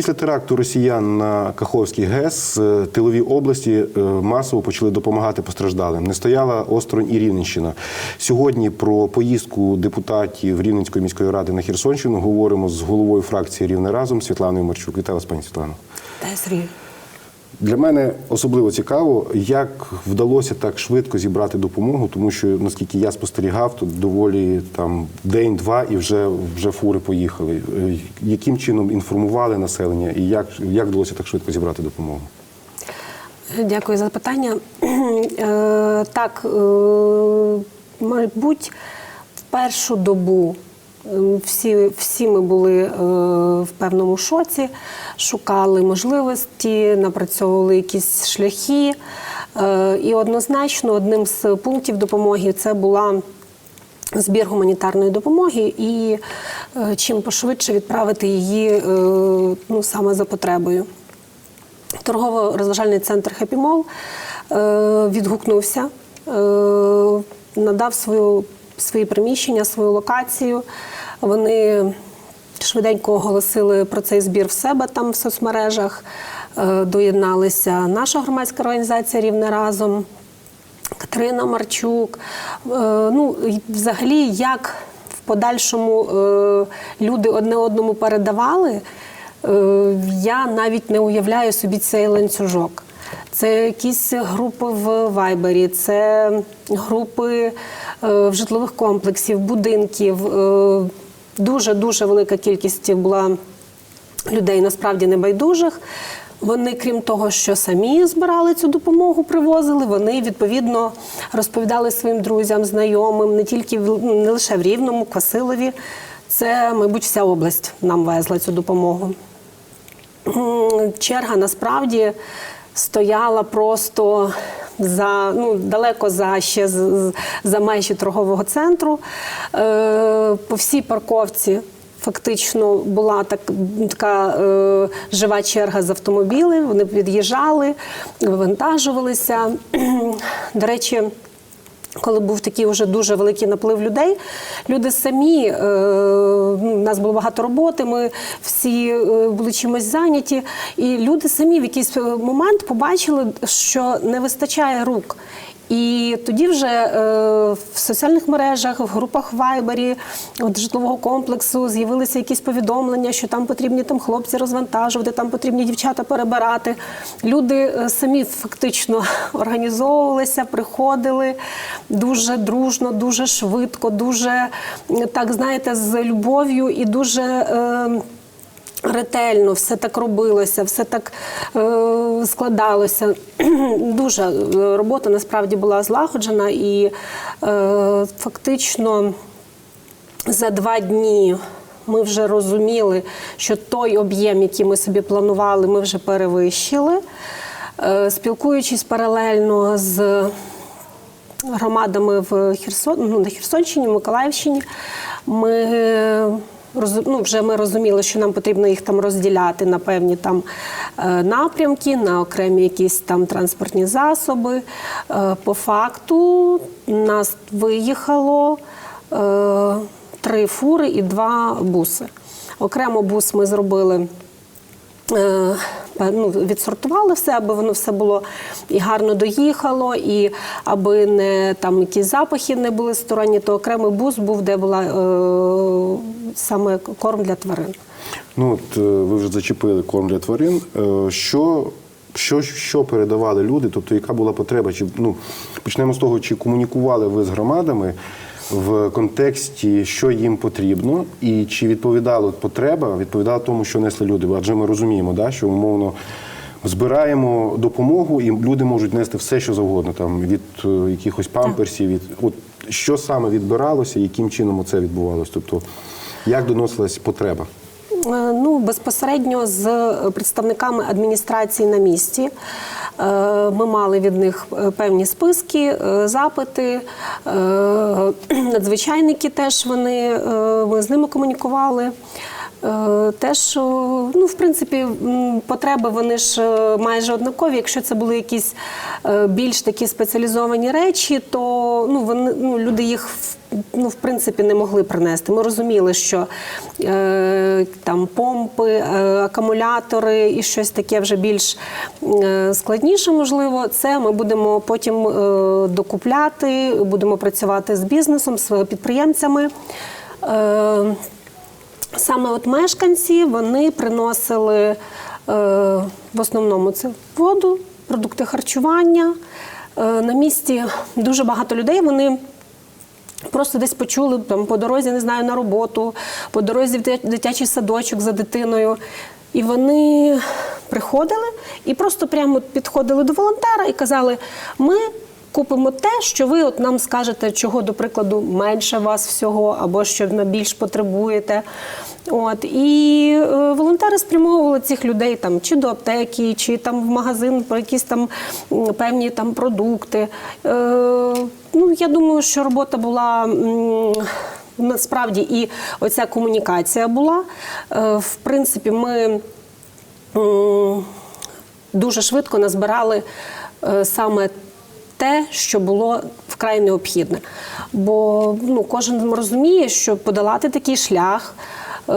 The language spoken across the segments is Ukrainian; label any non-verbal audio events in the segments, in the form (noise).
Після теракту росіян на Каховський ГЕС е, тилові області е, масово почали допомагати постраждалим. Не стояла осторонь і Рівненщина. Сьогодні про поїздку депутатів Рівненської міської ради на Херсонщину говоримо з головою фракції Рівне разом Світланою Марчук. Вітаю вас, пані Світлано. Та Сергій. Для мене особливо цікаво, як вдалося так швидко зібрати допомогу, тому що наскільки я спостерігав, тут доволі там день-два і вже вже фури поїхали. Е, Яким чином інформували населення і як, як вдалося так швидко зібрати допомогу? Дякую за запитання. (clears throat) Е, Так, е, мабуть, в першу добу е, всі, всі ми були е, в певному шоці, шукали можливості, напрацьовували якісь шляхи. Е, І однозначно одним з пунктів допомоги це була. Збір гуманітарної допомоги і е, чим пошвидше відправити її е, ну, саме за потребою. Торгово-розважальний центр Happy Mall е, відгукнувся, надав свою, свої приміщення, свою локацію. Вони швиденько оголосили про цей збір в себе там в соцмережах. Е, доєдналися наша громадська організація Рівне разом. Катерина Марчук. Е, Ну, взагалі, як в подальшому е, люди одне одному передавали, я навіть не уявляю собі цей ланцюжок. Це якісь групи в Вайбері, це групи е, в житлових комплексів, будинків. Е, Дуже дуже велика кількість була людей насправді небайдужих. Вони, крім того, що самі збирали цю допомогу, привозили, вони відповідно розповідали своїм друзям, знайомим, не тільки ну, не лише в Рівному, Квасилові. Це, мабуть, вся область нам везла цю допомогу. Черга насправді стояла просто за ну далеко за ще за межі торгового центру. Е, по всій парковці. Фактично була так, така е, жива черга з автомобілів. Вони під'їжджали, вивантажувалися. (clears throat) До речі, коли був такий вже дуже великий наплив людей, люди самі, е, ну, у нас було багато роботи, ми всі е, були чимось зайняті, і люди самі в якийсь момент побачили, що не вистачає рук. І тоді вже е, в соціальних мережах, в групах Вайбері, от житлового комплексу з'явилися якісь повідомлення, що там потрібні там хлопці розвантажувати, там потрібні дівчата перебирати. Люди е, самі фактично (laughs) організовувалися, приходили дуже дружно, дуже швидко, дуже е, так знаєте, з любов'ю і дуже. Ретельно все так робилося, все так е, складалося. (clears throat) Дуже е, робота насправді була злагоджена, і е, фактично за два дні ми вже розуміли, що той об'єм, який ми собі планували, ми вже перевищили. Е, спілкуючись паралельно з громадами в Херсон, ну, на Херсонщині, Миколаївщині, ми ну, вже ми розуміли, що нам потрібно їх там розділяти на певні там е, напрямки, на окремі якісь там транспортні засоби. Е, По факту нас виїхало е, три фури і два буси. Окремо бус ми зробили. Ну, відсортували все, аби воно все було і гарно доїхало, і аби не там якісь запахи не були сторонні, то окремий бус був, де була е, саме корм для тварин. Ну от е, ви вже зачепили корм для тварин. Е, Що, що, що передавали люди? Тобто, яка була потреба? Чи ну почнемо з того, чи комунікували ви з громадами в контексті, що їм потрібно, і чи відповідала потреба, відповідала тому, що несли люди? Адже ми розуміємо, да, що умовно. Збираємо допомогу, і люди можуть нести все, що завгодно, там від е, якихось памперсів, від от що саме відбиралося, яким чином це відбувалося? Тобто, як доносилась потреба? Е, Ну, безпосередньо з представниками адміністрації на місці. Е, Ми мали від них е, певні списки, е, запити. (clears throat) Надзвичайники теж вони, ми з ними комунікували. Е, Теж, ну, в принципі, потреби вони ж е, майже однакові. Якщо це були якісь е, більш такі спеціалізовані речі, то ну, вони, ну, люди їх ну, в принципі не могли принести. Ми розуміли, що е, там помпи, е, акумулятори і щось таке вже більш е, складніше, можливо, це ми будемо потім е, докупляти, будемо працювати з бізнесом, з підприємцями. Е, Саме от мешканці вони приносили е, в основному це воду, продукти харчування. Е, на місці дуже багато людей. Вони просто десь почули там по дорозі, не знаю, на роботу, по дорозі в дитячий садочок за дитиною. І вони приходили і просто прямо підходили до волонтера і казали: ми купимо те, що ви от нам скажете, чого, до прикладу, менше вас всього, або що на більш потребуєте. От і е, волонтери спрямовували цих людей там чи до аптеки, чи там в магазин про якісь там певні там продукти. Е, ну я думаю, що робота була. Насправді і оця комунікація була. Е, В принципі, ми дуже швидко назбирали е, саме те, що було вкрай необхідне. Бо ну, кожен розуміє, що подолати такий шлях. е,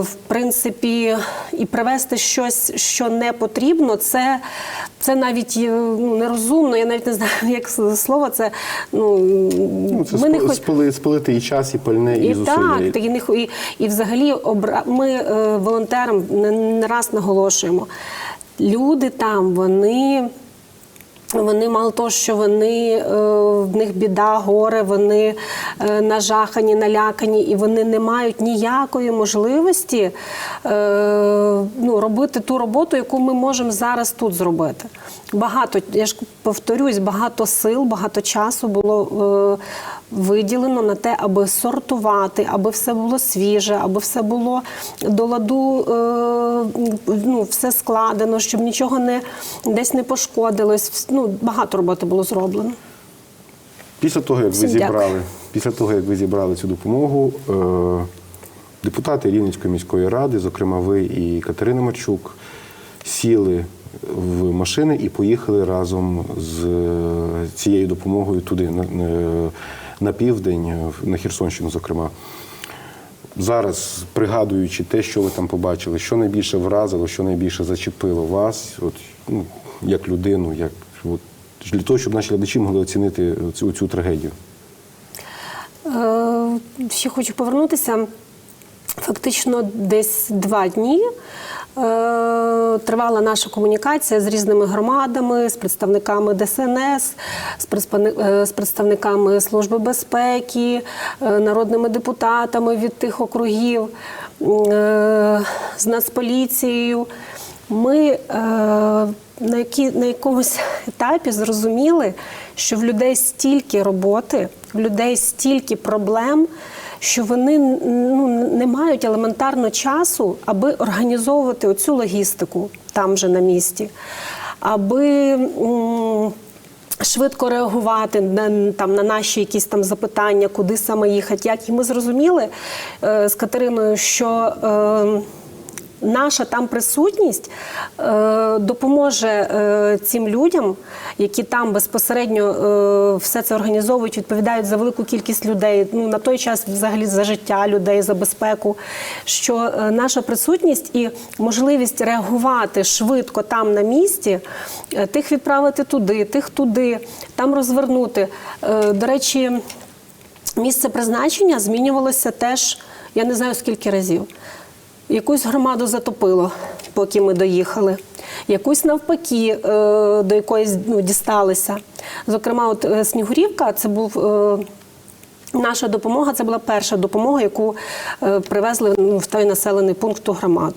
В принципі, і привезти щось, що не потрібно, це, це навіть ну, нерозумно. Я навіть не знаю, (laughs) як слово це. Ну, Ну, це ми не хоч- спали, спалити і час, і пальне, і, і зусилля. так, так і, не і, і взагалі обра... ми е, волонтерам не, не раз наголошуємо. Люди там, вони. Вони мало того, що вони е, в них біда, горе, вони е, нажахані, налякані, і вони не мають ніякої можливості е, ну, робити ту роботу, яку ми можемо зараз тут зробити. Багато, я ж повторюсь, багато сил, багато часу було виділено на те, аби сортувати, аби все було свіже, аби все було до ладу, ну, все складено, щоб нічого не десь не пошкодилось. Вс- Ну, багато роботи було зроблено. Після того, як ви дякую. зібрали, після того, як ви зібрали цю допомогу, е, депутати Рівненської міської ради, зокрема ви і Катерина Марчук, сіли в машини і поїхали разом з е, цією допомогою туди, на, на- на південь, е, на Херсонщину, зокрема. Зараз, пригадуючи те, що ви там побачили, що найбільше вразило, що найбільше зачепило вас, от, ну, як людину, як, от, для того, щоб наші глядачі могли оцінити цю, цю трагедію. Е, Ще хочу повернутися. Фактично, десь два дні е, тривала наша комунікація з різними громадами, з представниками ДСНС, з е, представниками Служби безпеки, е, народними депутатами від тих округів, е, з Нацполіцією. Ми е, на, які, на якомусь етапі зрозуміли, що в людей стільки роботи, в людей стільки проблем, що вони ну, не мають елементарно часу, аби організовувати оцю логістику там же на місці, аби. Швидко реагувати на там на наші якісь там запитання, куди саме їхати, як і ми зрозуміли е, з Катериною, що е, наша там присутність е, допоможе е, цим людям, які там безпосередньо е, все це організовують, відповідають за велику кількість людей. Ну на той час взагалі за життя людей, за безпеку. Що наша присутність і можливість реагувати швидко там на місці, тих відправити туди, тих туди, там розвернути. До речі, місце призначення змінювалося теж, я не знаю скільки разів. Якусь громаду затопило, поки ми доїхали. Якусь навпаки, е, до якоїсь ну, дісталися. Зокрема, от е, Снігурівка це був. е, Наша допомога це була перша допомога, яку привезли ну, в той населений пункт ту громаду.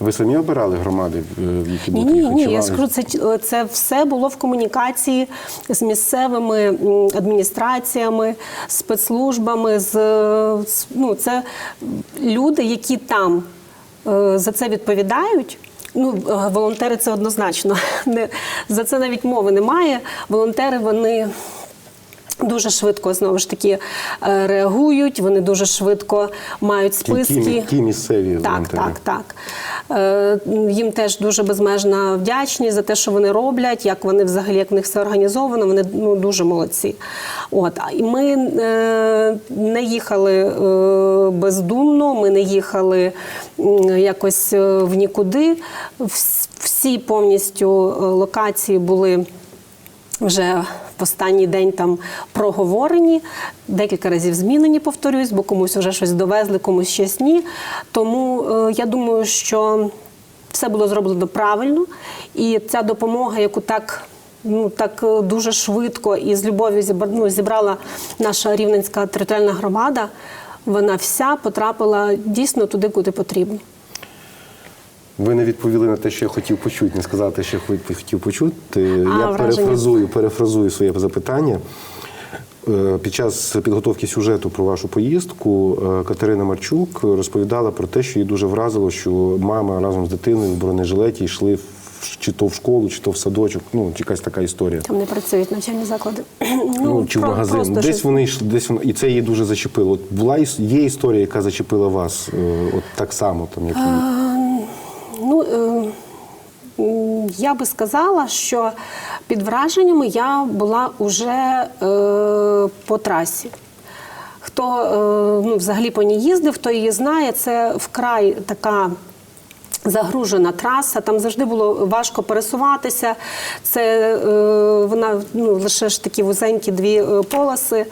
Ви самі обирали громади, в які Ні, ні, ні. Я скажу, це, це все було в комунікації з місцевими адміністраціями, спецслужбами. З, з- ну, це люди, які там е, за це відповідають. Ну, е, волонтери це однозначно. (laughs) Не, за це навіть мови немає. Волонтери вони Дуже швидко знову ж таки е, реагують, вони дуже швидко мають Ті, списки. ті, ті місцеві Так, волонтери. так, так. Е, Їм теж дуже безмежна вдячність за те, що вони роблять, як вони взагалі, як в них все організовано. Вони ну, дуже молодці. От і ми е, не їхали е, бездумно, ми не їхали якось в нікуди. Всі повністю локації були вже в останній день там проговорені, декілька разів змінені, повторюсь, бо комусь вже щось довезли, комусь щось ні. Тому е, я думаю, що все було зроблено правильно, і ця допомога, яку так. Ну так е, дуже швидко і з любов'ю ну, зібрала наша рівненська територіальна громада. Вона вся потрапила дійсно туди, куди потрібно. Ви не відповіли на те, що я хотів почути, не сказати, що я хотів почути. я перефразую, перефразую своє запитання. Е, Під час підготовки сюжету про вашу поїздку е, Катерина Марчук розповідала про те, що їй дуже вразило, що мама разом з дитиною в бронежилеті йшли в- чи то в школу, чи то в садочок. Ну, якась така історія. Там не працюють навчальні заклади. (clears throat) Ну, чи в про- магазин. Десь щось. вони йшли, десь воно, і це її дуже зачепило. От була є історія, яка зачепила вас, е, от так само, там як її? Ну, е, м, я би сказала, що під враженнями я була уже е, по трасі. Хто е, ну, взагалі по ній їздив, хто її знає, це вкрай така. Загружена траса, там завжди було важко пересуватися. Це е, вона ну, лише ж такі вузенькі дві е, полоси.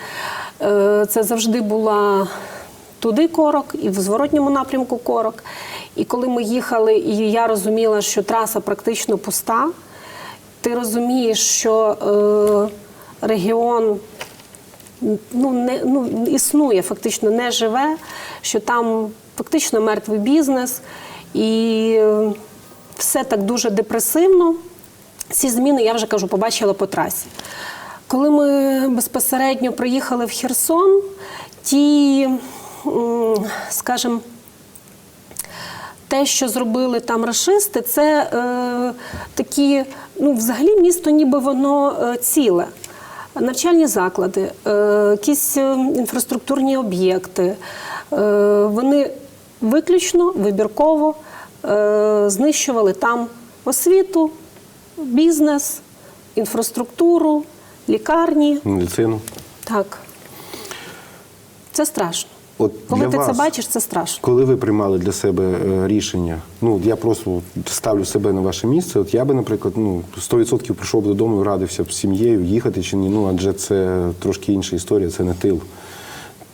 Е, це завжди була туди корок, і в зворотньому напрямку корок. І коли ми їхали, і я розуміла, що траса практично пуста, ти розумієш, що е, регіон ну, не, ну, існує, фактично не живе, що там фактично мертвий бізнес, і е, все так дуже депресивно. Ці зміни, я вже кажу, побачила по трасі. Коли ми безпосередньо приїхали в Херсон, ті, скажімо, те, що зробили там рашисти, це е, такі, ну, взагалі місто ніби воно е, ціле. Навчальні заклади, е, якісь е, інфраструктурні об'єкти. Е, вони виключно вибірково е, знищували там освіту, бізнес, інфраструктуру, лікарні. медицину. Так. Це страшно. От Коли для ти це бачиш, це страшно. Коли ви приймали для себе е, рішення, ну я просто ставлю себе на ваше місце. От я би, наприклад, ну 100% прийшов би додому і радився б з сім'єю їхати чи ні. Ну адже це трошки інша історія, це не тил.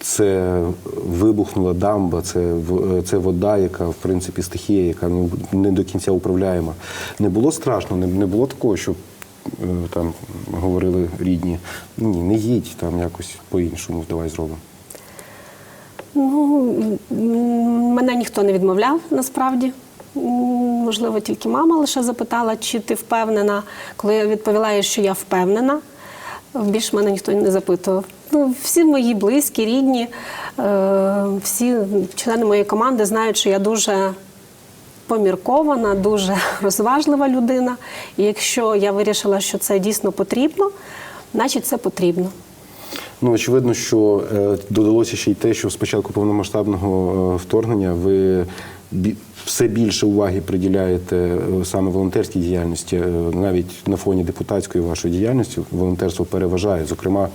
Це вибухнула дамба, це, це вода, яка в принципі стихія, яка не, не до кінця управляєма. Не було страшно, не, не було такого, що е, там говорили рідні. Ні, не їдь там якось по-іншому, давай зробимо. Ну, мене ніхто не відмовляв насправді. Можливо, тільки мама лише запитала, чи ти впевнена. Коли я відповіла, що я впевнена, більше мене ніхто не запитував. Ну, всі мої близькі, рідні, е, всі члени моєї команди знають, що я дуже поміркована, дуже (laughs) розважлива людина. І якщо я вирішила, що це дійсно потрібно, значить це потрібно. Ну, очевидно, що е, додалося ще й те, що з початку повномасштабного е, вторгнення ви все більше уваги приділяєте е, саме волонтерській діяльності, навіть на фоні депутатської вашої діяльності волонтерство переважає. Зокрема,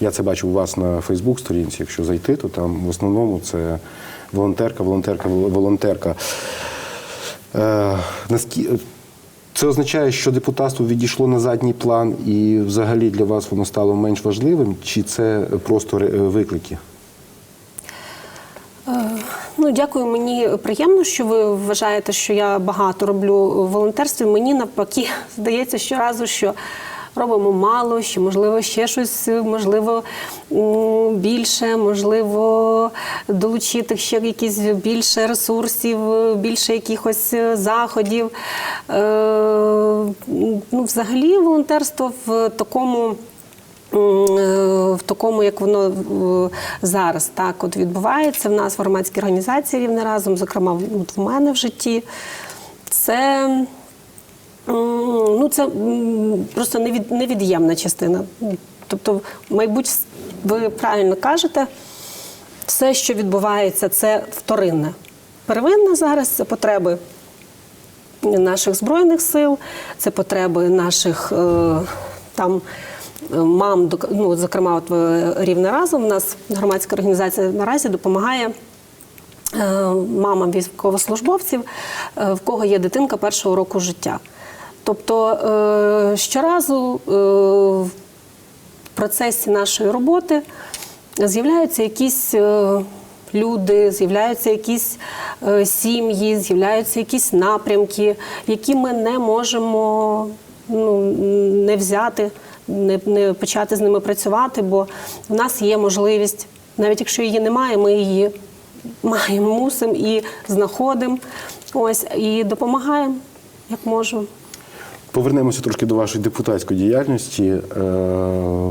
я це бачу у вас на Фейсбук-сторінці. Якщо зайти, то там в основному це волонтерка, волонтерка, волонтерка. Е, Це означає, що депутатство відійшло на задній план і взагалі для вас воно стало менш важливим, чи це просто е, виклики? Ну, дякую. Мені приємно, що ви вважаєте, що я багато роблю в волонтерстві. Мені навпаки (laughs) здається щоразу, що робимо мало, що можливо ще щось, можливо, більше, можливо, долучити ще якісь більше ресурсів, більше якихось е, заходів. Е, Ну, взагалі, волонтерство в такому. Е, в такому, як воно зараз так от відбувається в нас в громадській організації рівне разом, зокрема от в мене в житті. Це, ну, це просто невід, невід'ємна частина. Тобто, мабуть, ви правильно кажете, все, що відбувається, це вторинне. Первинне зараз це потреби наших збройних сил, це потреби наших е, там. е, Мам, ну, зокрема, от е, рівне разом у нас громадська організація наразі допомагає мамам військовослужбовців, в кого є дитинка першого року життя. Тобто е, щоразу е, в процесі нашої роботи з'являються якісь е, люди, з'являються якісь сім'ї, з'являються якісь напрямки, які ми не можемо ну, не взяти, не, не почати з ними працювати, бо в нас є можливість, навіть якщо її немає, ми її маємо, мусимо і знаходимо. Ось і допомагаємо, як можемо. Повернемося трошки до вашої депутатської діяльності. Е,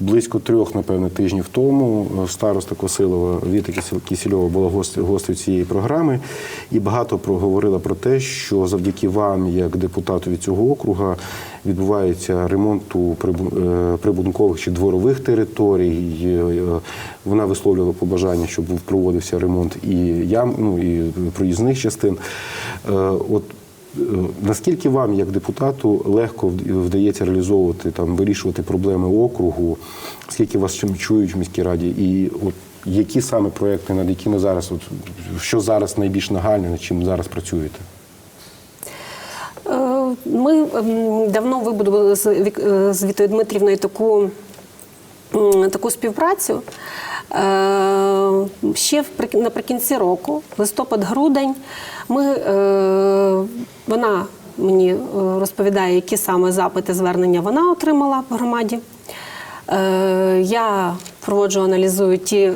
Близько трьох, напевно, тижнів тому е, староста Косилова Віта Кісільова була гост- гостею цієї програми і багато проговорила про те, що завдяки вам, як депутату від цього округа, відбувається ремонту е, прибудинкових чи дворових територій. Вона висловлювала побажання, щоб проводився ремонт і ям, ну і проїзних частин. От Наскільки вам, як депутату, легко вдається реалізовувати там, вирішувати проблеми округу? Скільки вас чим чують в міській раді? І от які саме проекти, над якими зараз, от що зараз найбільш нагальне, над чим зараз працюєте? Е, Ми ем, давно вибудували з е, з Вітою Дмитрівною таку, таку співпрацю. Е, Ще наприкінці року, листопад-грудень, ми, е, вона мені е, розповідає, які саме запити звернення вона отримала в громаді. Я проводжу, аналізую ті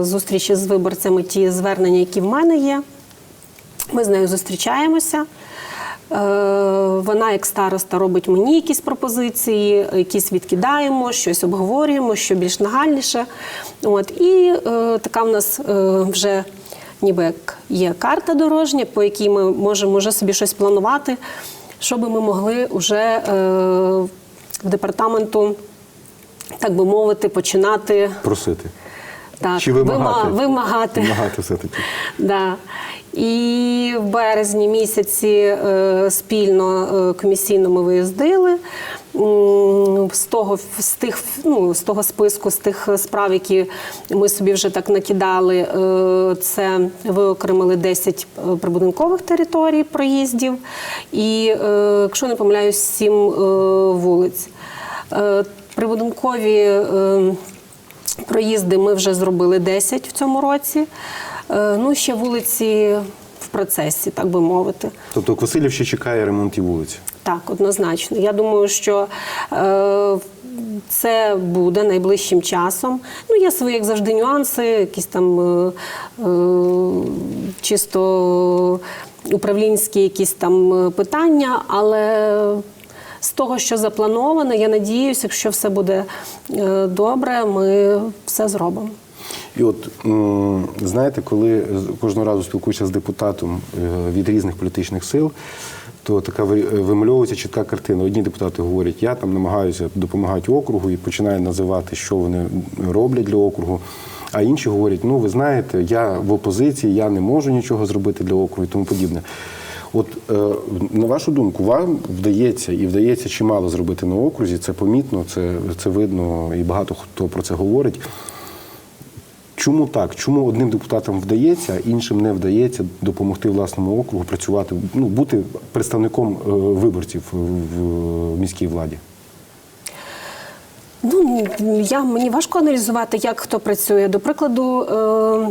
зустрічі з виборцями, ті звернення, які в мене є. Ми з нею зустрічаємося. Е, Вона, як староста, робить мені якісь пропозиції, якісь відкидаємо, щось обговорюємо, що більш нагальніше. От. І е, така в нас е, вже ніби як є карта дорожня, по якій ми можемо вже собі щось планувати, щоб ми могли вже е, в департаменту, так би мовити, починати Просити? так, Чи вимагати? вима- вимагати. Вимагати все-таки. Да. І в березні місяці е, спільно е, комісійно ми виїздили. З того, з, тих, ну, з того списку, з тих справ, які ми собі вже так накидали, е, це виокремили 10 прибудинкових територій проїздів і, якщо не помиляюсь, 7 е, вулиць. Прибудинкові Проїзди ми вже зробили 10 в цьому році. Е, Ну, ще вулиці в процесі, так би мовити. Тобто Квасилів ще чекає ремонт і вулиці. Так, однозначно. Я думаю, що е, це буде найближчим часом. Ну, є свої, як завжди, нюанси, якісь там е, е, чисто управлінські якісь там е, питання, але. З того, що заплановано, я надіюся, якщо все буде добре, ми все зробимо. І от знаєте, коли кожного разу спілкуюся з депутатом е, від різних політичних сил, то така вимальовується чітка картина. Одні депутати говорять, я там намагаюся допомагати округу і починають називати, що вони роблять для округу. А інші говорять, ну ви знаєте, я в опозиції, я не можу нічого зробити для округу і тому подібне. От е, на вашу думку, вам вдається і вдається чимало зробити на окрузі. Це помітно, це, це видно, і багато хто про це говорить. Чому так? Чому одним депутатам вдається, а іншим не вдається допомогти власному округу працювати, ну бути представником е, виборців в, міській владі? Ну я мені важко аналізувати, як хто працює. До прикладу, е,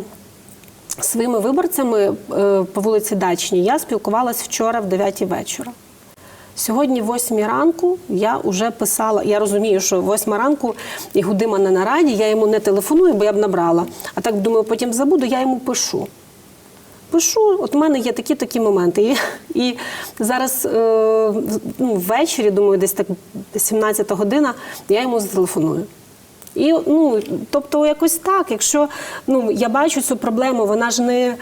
своїми виборцями е, по вулиці Дачній я спілкувалась вчора в 9 вечора. Сьогодні, восьмій ранку, я вже писала. Я розумію, що восьма ранку і Гудима не на раді, я йому не телефоную, бо я б набрала. А так думаю, потім забуду, я йому пишу. Пишу, от в мене є такі такі моменти. І, і зараз е, ну, ввечері, думаю, десь так 17 година, я йому зателефоную. І ну, тобто, якось так, якщо ну я бачу цю проблему, вона ж не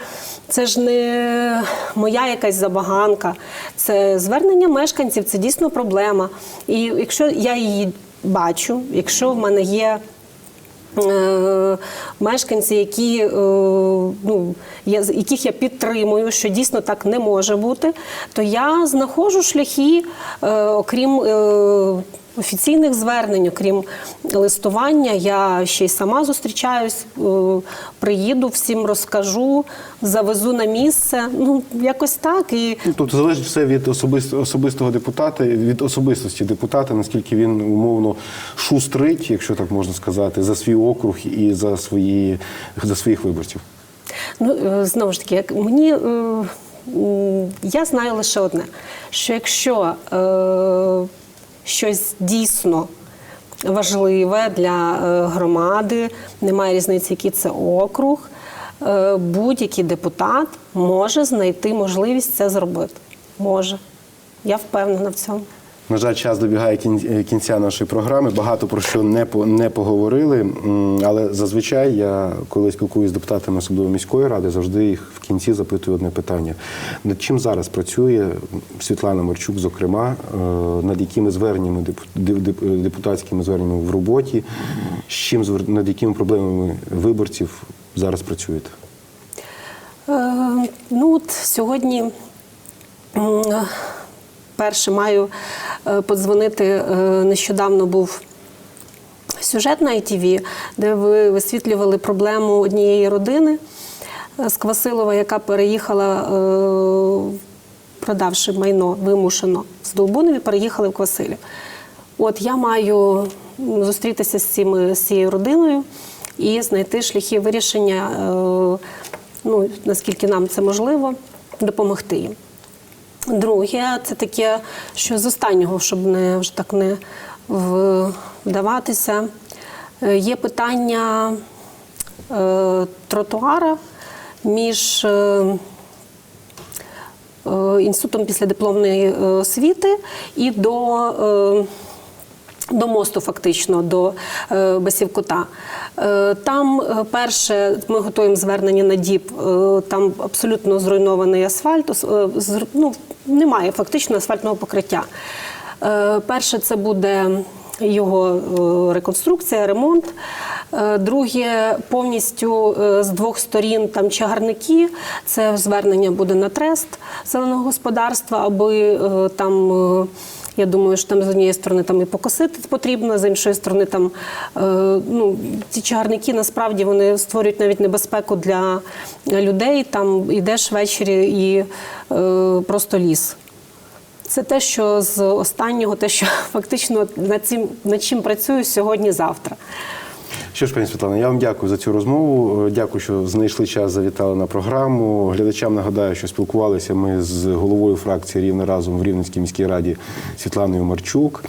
це ж не моя якась забаганка, це звернення мешканців, це дійсно проблема. І якщо я її бачу, якщо в мене є е, мешканці, які, е, ну, я, яких я підтримую, що дійсно так не може бути, то я знаходжу шляхи, е, окрім офіційних звернень, окрім листування, я ще й сама зустрічаюсь, е, приїду, всім розкажу, завезу на місце. Ну, якось так. І Ну, Тобто залежить все від особисто, особистого депутата, від особистості депутата, наскільки він умовно шустрить, якщо так можна сказати, за свій округ і за свої за своїх виборців. Ну, е, знову ж таки, як мені е, я знаю лише одне: що якщо е, щось дійсно важливе для е, громади, немає різниці, який це округ, е, будь-який депутат може знайти можливість це зробити. Може. Я впевнена в цьому. На жаль, час добігає кінця нашої програми. Багато про що не по не поговорили. Але зазвичай я, коли спілкуюся з депутатами, особливо міської ради, завжди їх в кінці запитую одне питання: над чим зараз працює Світлана Марчук, зокрема, е, над якими зверненнями деп- деп- деп- депутатськими зверненнями в роботі, з чим над якими проблемами виборців зараз працюєте? Е, ну от сьогодні е, перше маю е, подзвонити. е, Нещодавно був сюжет на ITV, де ви висвітлювали проблему однієї родини е, з Квасилова, яка переїхала, е, продавши майно вимушено з Долбунові, переїхали в Квасилів. От я маю зустрітися з, цими, з цією родиною і знайти шляхи вирішення, е, ну, наскільки нам це можливо, допомогти їм. Друге, це таке, що з останнього, щоб не вже так не вдаватися. Е, Є питання е, тротуара між е, е, інститутом післядипломної е, освіти і до. е, до мосту, фактично, до е, Басівкута. Е, там перше, ми готуємо звернення на ДІП, е, там абсолютно зруйнований асфальт, е, зр- ну, немає фактично асфальтного покриття. Е, перше, це буде його е, реконструкція, ремонт. Е, Друге, повністю з двох сторін там чагарники. Це звернення буде на трест зеленого господарства, аби там. Я думаю, що там з однієї сторони там і покосити потрібно, з іншої сторони, там е, ну ці чагарники насправді вони створюють навіть небезпеку для людей. Там йдеш ввечері і е, просто ліс. Це те, що з останнього, те, що (laughs) фактично над цим над чим працюю сьогодні-завтра. Що ж, пані Світлана, я вам дякую за цю розмову. Е, Дякую, що знайшли час, завітали на програму. Глядачам нагадаю, що спілкувалися ми з головою фракції Рівне разом в Рівненській міській раді Світланою Марчук.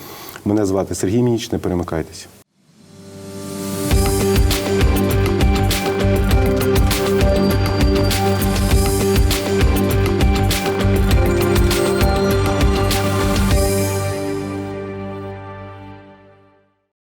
Мене звати Сергій Мініч. Не перемикайтеся.